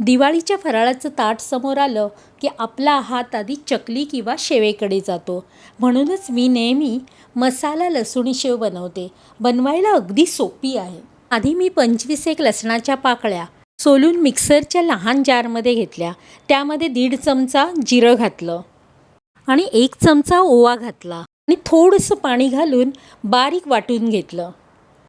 दिवाळीच्या फराळाचं ताट समोर आलं की आपला हात आधी चकली किंवा शेवेकडे जातो. म्हणूनच मी नेहमी मसाला लसूणी शेव बनवते. बनवायला अगदी सोपी आहे. आधी मी पंचवीस एक लसणाच्या पाकळ्या सोलून मिक्सरच्या लहान जारमध्ये घेतल्या. त्यामध्ये दीड चमचा जिरं घातलं आणि एक चमचा ओवा घातला आणि थोडंसं पाणी घालून बारीक वाटून घेतलं.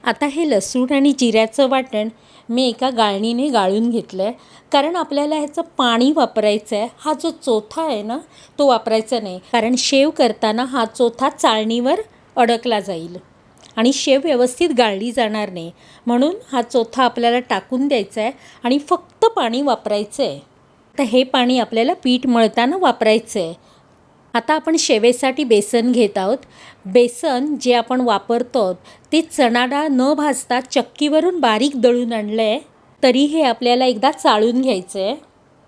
आता हे लसूण आणि जिऱ्याचं वाटण मी एका गाळणीने गाळून घेतलं आहे कारण आपल्याला ह्याचं पाणी वापरायचं आहे हा जो चोथा आहे ना तो वापरायचा नाही. कारण शेव करताना हा चोथा चाळणीवर अडकला जाईल. आणि शेव व्यवस्थित गाळली जाणार नाही. म्हणून हा चोथा आपल्याला टाकून द्यायचा आहे आणि फक्त पाणी वापरायचं आहे तर हे पाणी आपल्याला पीठ मळताना वापरायचं आहे आता आपण शेवेसाठी बेसन घेत आहोत. बेसन जे आपण वापरतो आहोत ते चणाडाळ न भाजता चक्कीवरून बारीक दळून आणलं आहे तरी हे आपल्याला एकदा चाळून घ्यायचं आहे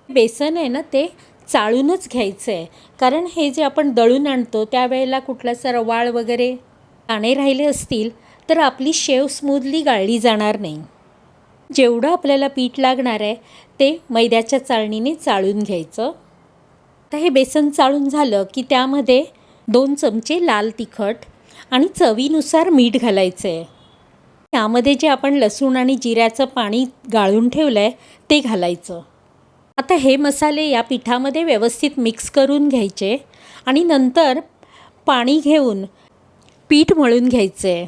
बेसन आहे ना ते चाळूनच घ्यायचं आहे कारण हे जे आपण दळून आणतो त्यावेळेला कुठलासा रवाळ वगैरे दाणे राहिले असतील तर आपली शेव स्मूदली गाळली जाणार नाही. जेवढं आपल्याला पीठ लागणार आहे ते मैद्याच्या चाळणीने चाळून घ्यायचं. आता हे बेसन चाळून झालं की त्यामध्ये दोन चमचे लाल तिखट आणि चवीनुसार मीठ घालायचं आहे त्यामध्ये जे आपण लसूण आणि जिऱ्याचं पाणी गाळून ठेवलं आहे ते घालायचं. आता हे मसाले या पिठामध्ये व्यवस्थित मिक्स करून घ्यायचे आणि नंतर पाणी घेऊन पीठ मळून घ्यायचं आहे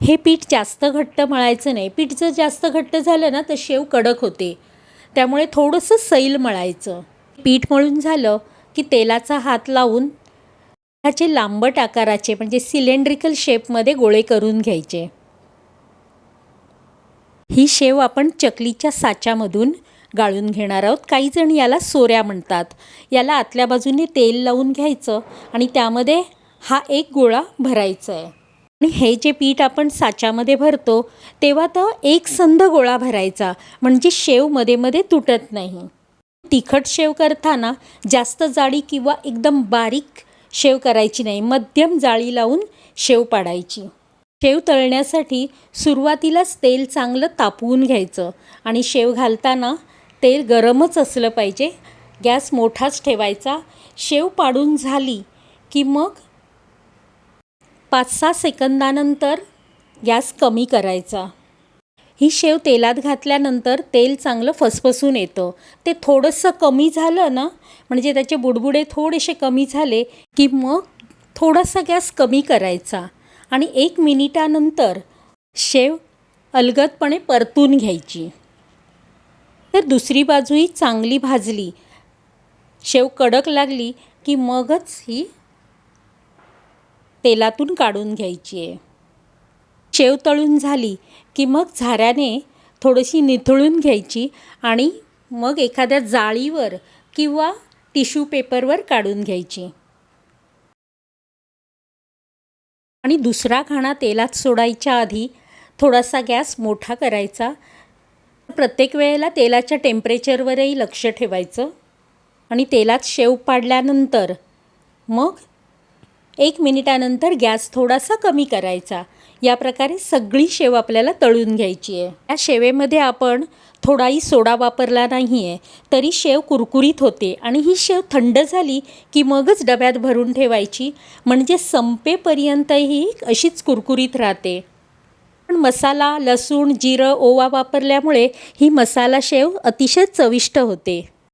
हे पीठ जास्त घट्ट मळायचं नाही. पीठ जर जास्त घट्ट झालं ना तर शेव कडक होते. त्यामुळे थोडंसं सैल मळायचं. पीठ मळून झालं की तेलाचा हात लावून ह्याचे लांबट आकाराचे म्हणजे सिलेंड्रिकल शेपमध्ये गोळे करून घ्यायचे. ही शेव आपण चकलीच्या साच्यामधून गाळून घेणार आहोत. काही जण याला सोऱ्या म्हणतात. याला आतल्या बाजूने तेल लावून घ्यायचं आणि त्यामध्ये हा एक गोळा भरायचा आहे आणि हे जे पीठ आपण साच्यामध्ये भरतो तेव्हा तर एकसंध गोळा भरायचा म्हणजे शेवमध्ये मध्ये तुटत नाही. तिखट शेव करताना जास्त जाळी किंवा एकदम बारीक शेव करायची नाही मध्यम जाळी लावून शेव पाडायची. शेव तळण्यासाठी सुरुवातीलाच तेल चांगलं तापवून घ्यायचं आणि शेव घालताना तेल गरमच असलं पाहिजे. गॅस मोठाच ठेवायचा. शेव पाडून झाली की मग पाच सहा सेकंदानंतर गॅस कमी करायचा. ही शेव तेलात घातल्यानंतर तेल चांगलं फसफसून येतं. ते थोडंसं कमी झालं ना म्हणजे त्याचे बुडबुडे थोडेसे कमी झाले की मग थोडासा गॅस कमी करायचा आणि एक मिनिटानंतर शेव अलगदपणे परतून घ्यायची. तर दुसरी बाजूही चांगली भाजली. शेव कडक लागली की मगच ही तेलातून काढून घ्यायची आहे. शेव तळून झाली की मग झाऱ्याने थोडीशी निथळून घ्यायची आणि मग एखाद्या जाळीवर किंवा टिश्यू पेपरवर काढून घ्यायची. आणि दुसरा खाणा तेलात सोडायच्या आधी थोडासा गॅस मोठा करायचा. प्रत्येक वेळेला तेलाच्या टेम्परेचरवरही लक्ष ठेवायचं आणि तेलात शेव पाडल्यानंतर मग एक मिनिटानंतर गॅस थोडासा कमी करायचा. या प्रकारे सगळी शेव आपल्याला तळून घ्यायची आहे. या शेवेमध्ये आपण थोडाही सोडा वापरला नाही आहे तरी शेव कुरकुरीत होते आणि ही शेव थंड झाली की मगच डब्यात भरून ठेवायची. म्हणजे संपेपर्यंत ही अशीच कुरकुरीत राहते. पण मसाला लसूण जिरं ओवा वापरल्यामुळे ही मसाला शेव अतिशय चविष्ट होते.